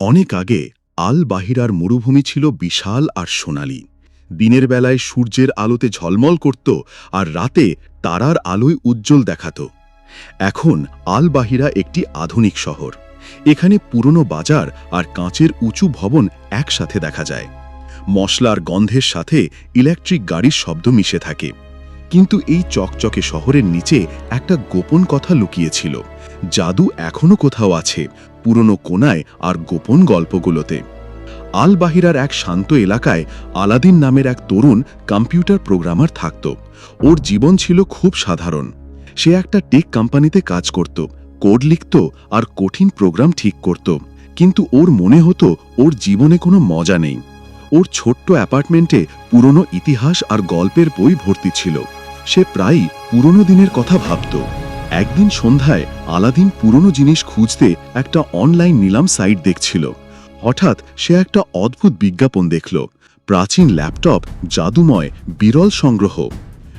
অনেক আগে আল বাহিরার মরুভূমি ছিল বিশাল আর সোনালি। দিনের বেলায় সূর্যের আলোতে ঝলমল করত আর রাতে তারার আলোয় উজ্জ্বল দেখাত। এখন আল বাহিরা একটি আধুনিক শহর। এখানে পুরনো বাজার আর কাঁচের উঁচু ভবন একসাথে দেখা যায়। মশলার গন্ধের সাথে ইলেকট্রিক গাড়ির শব্দ মিশে থাকে। কিন্তু এই চকচকে শহরের নিচে একটা গোপন কথা লুকিয়েছিল। জাদু এখনও কোথাও আছে, পুরনো কোনায় আর গোপন গল্পগুলোতে। আল বাহিরার এক শান্ত এলাকায় আলাদিন নামের এক তরুণ কম্পিউটার প্রোগ্রামার থাকত। ওর জীবন ছিল খুব সাধারণ। সে একটা টেক কোম্পানিতে কাজ করত, কোড লিখত আর কঠিন প্রোগ্রাম ঠিক করত। কিন্তু ওর মনে হতো ওর জীবনে কোনো মজা নেই। ওর ছোট্ট অ্যাপার্টমেন্টে পুরনো ইতিহাস আর গল্পের বই ভর্তি ছিল। সে প্রায়ই পুরনো দিনের কথা ভাবত। একদিন সন্ধ্যায় আলাদিন পুরনো জিনিস খুঁজতে একটা অনলাইন নিলাম সাইট দেখছিল। হঠাৎ সে একটা অদ্ভুত বিজ্ঞাপন দেখল। প্রাচীন ল্যাপটপ জাদুময়, বিরল সংগ্রহ।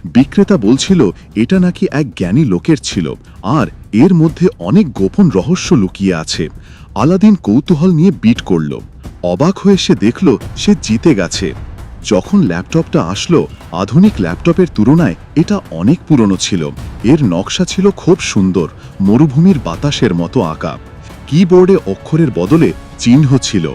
বিক্রেতা বলছিল, এটা নাকি এক জ্ঞানী লোকের ছিল, আর এর মধ্যে অনেক গোপন রহস্য লুকিয়ে আছে। আলাদিন কৌতূহল নিয়ে বিট করল। অবাক হয়ে সে দেখল, সে জিতে গেছে। যখন ল্যাপটপটা আসলো, আধুনিক ল্যাপটপের তুলনায় এটা অনেক পুরনো ছিল। এর নকশা ছিল খুব সুন্দর, মরুভূমির বাতাসের মতো আঁকা। কিবোর্ডে অক্ষরের বদলে চিহ্ন ছিল।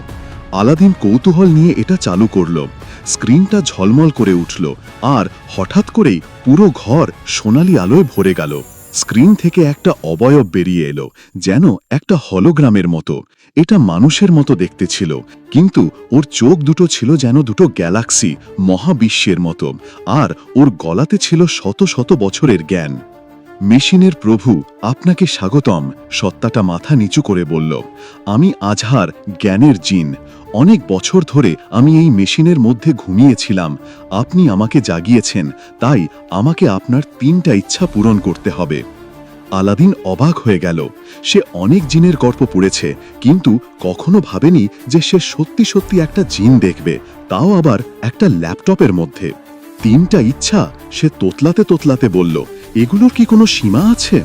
আলাদিন কৌতূহল নিয়ে এটা চালু করল। স্ক্রিনটা ঝলমল করে উঠল আর হঠাৎ করেই পুরো ঘর সোনালি আলোয় ভরে গেল। স্ক্রিন থেকে একটা অবয়ব বেরিয়ে এলো, যেন একটা হলোগ্রামের মতো। এটা মানুষের মতো দেখতে ছিল, কিন্তু ওর চোখ দুটো ছিল যেন দুটো গ্যালাক্সি, মহাবিশ্বের মতো, আর ওর গলাতে ছিল শত শত বছরের জ্ঞান। মেশিনের প্রভু, আপনাকে স্বাগতম, সত্তাটা মাথা নিচু করে বলল, আমি আজহার জ্ঞানের জিন। অনেক বছর ধরে আমি এই মেশিনের মধ্যে ঘুমিয়েছিলাম, আপনি আমাকে জাগিয়েছেন, তাই আমাকে আপনার তিনটা ইচ্ছা পূরণ করতে হবে। আলাদিন অবাক হয়ে গেল। সে অনেক জিনের গল্প পড়েছে, কিন্তু কখনো ভাবেনি যে সে সত্যি সত্যি একটা জিন দেখবে, তাও আবার একটা ল্যাপটপের মধ্যে। তিনটা ইচ্ছা সে তোতলাতে তোতলাতে বলল, এগুলোর কি কোনো সীমা আছে?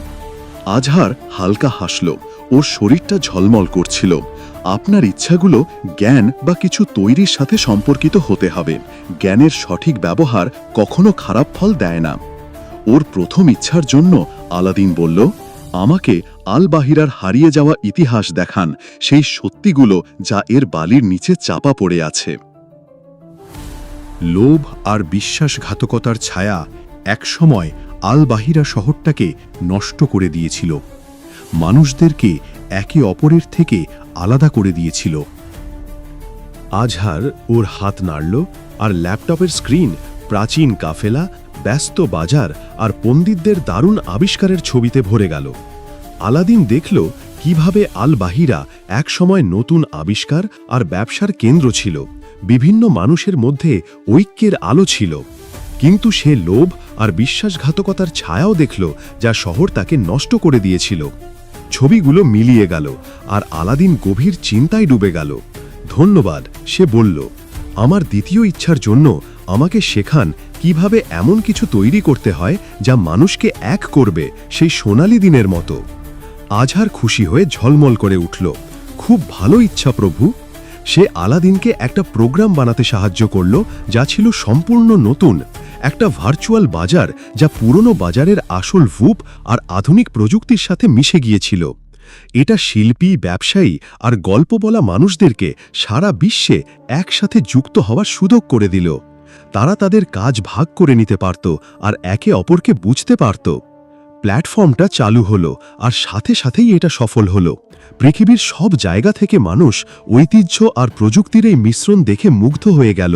আজহার হালকা হাসল, ওর শরীরটা ঝলমল করছিল। আপনার ইচ্ছাগুলো জ্ঞান বা কিছু তৈরির সাথে সম্পর্কিত হতে হবে। জ্ঞানের সঠিক ব্যবহার কখনো খারাপ ফল দেয় না। ওর প্রথম ইচ্ছার জন্য আলাদিন বলল, আমাকে আল বাহিরার হারিয়ে যাওয়া ইতিহাস দেখান, সেই সত্যিগুলো যা এর বালির নিচে চাপা পড়ে আছে। লোভ আর বিশ্বাসঘাতকতার ছায়া একসময় আল বাহিরা শহরটাকে নষ্ট করে দিয়েছিল। মানুষদেরকে একে অপরের থেকে আলাদা করে দিয়েছিল। আজহার ওর হাত নাড়ল আর ল্যাপটপের স্ক্রিন, প্রাচীন কাফেলা, ব্যস্ত বাজার আর পণ্ডিতদের দারুণ আবিষ্কারের ছবিতে ভরে গেল। আলাদিন দেখল কীভাবে আল বাহিরা একসময় নতুন আবিষ্কার আর ব্যবসার কেন্দ্র ছিল। বিভিন্ন মানুষের মধ্যে ঐক্যের আলো ছিল। কিন্তু সে লোভ আর বিশ্বাসঘাতকতার ছায়াও দেখল যা শহর তাকে নষ্ট করে দিয়েছিল। ছবিগুলো মিলিয়ে গেল আর আলাদিন গভীর চিন্তায় ডুবে গেল। ধন্যবাদ, সে বলল, আমার দ্বিতীয় ইচ্ছার জন্য আমাকে শেখান কীভাবে এমন কিছু তৈরি করতে হয় যা মানুষকে এক করবে সেই সোনালি দিনের মতো। আজহার খুশি হয়ে ঝলমল করে উঠল। খুব ভালো ইচ্ছা, প্রভু। সে আলাদিনকে একটা প্রোগ্রাম বানাতে সাহায্য করল, যা ছিল সম্পূর্ণ নতুন। একটা ভার্চুয়াল বাজার, যা পুরনো বাজারের আসল ভূপ আর আধুনিক প্রযুক্তির সাথে মিশে গিয়েছিল। এটা শিল্পী, ব্যবসায়ী আর গল্প বলা মানুষদেরকে সারা বিশ্বে একসাথে যুক্ত হওয়ার সুযোগ করে দিল। তারা তাদের কাজ ভাগ করে নিতে পারত আর একে অপরকে বুঝতে পারত। প্ল্যাটফর্মটা চালু হলো আর সাথে সাথেই এটা সফল হলো। পৃথিবীর সব জায়গা থেকে মানুষ ঐতিহ্য আর প্রযুক্তির এই মিশ্রণ দেখে মুগ্ধ হয়ে গেল।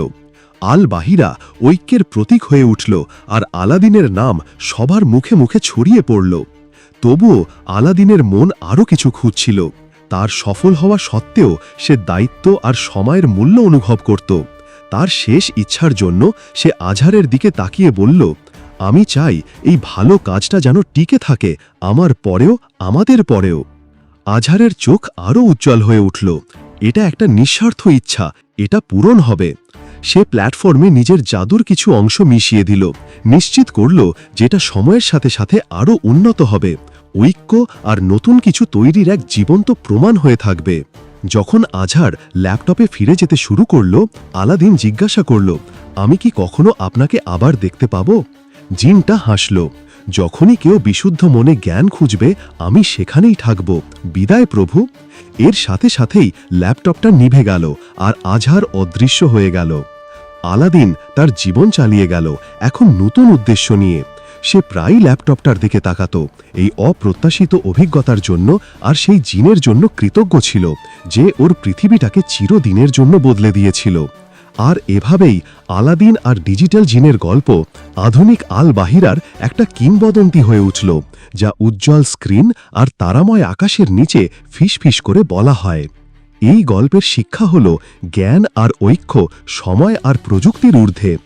আল বাহিরা ঐক্যের প্রতীক হয়ে উঠল আর আলাদিনের নাম সবার মুখে মুখে ছড়িয়ে পড়ল। তবুও আলাদিনের মন আরও কিছু খুঁজছিল। তার সফল হওয়া সত্ত্বেও সে দায়িত্ব আর সময়ের মূল্য অনুভব করত। তার শেষ ইচ্ছার জন্য সে আজহারের দিকে তাকিয়ে বলল, আমি চাই এই ভালো কাজটা যেন টিকে থাকে, আমার পরেও, আমাদের পরেও। আজহারের চোখ আরও উজ্জ্বল হয়ে উঠল, এটা একটা নিঃস্বার্থ ইচ্ছা, এটা পূরণ হবে। সে প্ল্যাটফর্মে নিজের জাদুর কিছু অংশ মিশিয়ে দিল, নিশ্চিত করল যেটা সময়ের সাথে সাথে আরও উন্নত হবে, ঐক্য আর নতুন কিছু তৈরির এক জীবন্ত প্রমাণ হয়ে থাকবে। যখন আজহার ল্যাপটপে ফিরে যেতে শুরু করল, আলাদিন জিজ্ঞাসা করল, আমি কি কখনো আপনাকে আবার দেখতে পাব? জিনটা হাসল, যখনই কেউ বিশুদ্ধ মনে জ্ঞান খুঁজবে, আমি সেখানেই থাকব। বিদায় প্রভু। এর সাথে সাথেই ল্যাপটপটা নিভে গেল আর আজহার অদৃশ্য হয়ে গেল। আলাদিন তার জীবন চালিয়ে গেল, এখন নতুন উদ্দেশ্য নিয়ে। সে প্রায়ই ল্যাপটপটার দিকে তাকাত। এই অপ্রত্যাশিত অভিজ্ঞতার জন্য আর সেই জিনের জন্য কৃতজ্ঞ ছিল, যে ওর পৃথিবীটাকে চিরদিনের জন্য বদলে দিয়েছিল। আর এভাবেই আলাদিন আর ডিজিটাল জিনের গল্প আধুনিক আল বাহিরার একটা কিংবদন্তি হয়ে উঠল, যা উজ্জ্বল স্ক্রিন আর তারাময় আকাশের নিচে ফিসফিস করে বলা হয়। এই গল্পের শিক্ষা হল জ্ঞান আর ঐক্য, সময় আর প্রযুক্তির ঊর্ধ্বে।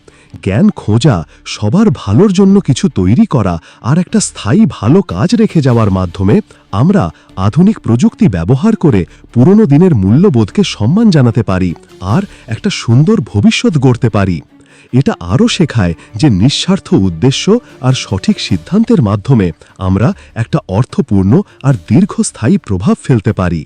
জ্ঞান খোঁজা, সবার ভালোর জন্য কিছু তৈরি করা আর একটা স্থায়ী ভালো কাজ রেখে যাওয়ার মাধ্যমে আমরা আধুনিক প্রযুক্তি ব্যবহার করে পুরনো দিনের মূল্যবোধকে সম্মান জানাতে পারি আর একটা সুন্দর ভবিষ্যৎ গড়তে পারি। এটা আরও শেখায় যে নিঃস্বার্থ উদ্দেশ্য আর সঠিক সিদ্ধান্তের মাধ্যমে আমরা একটা অর্থপূর্ণ আর দীর্ঘস্থায়ী প্রভাব ফেলতে পারি।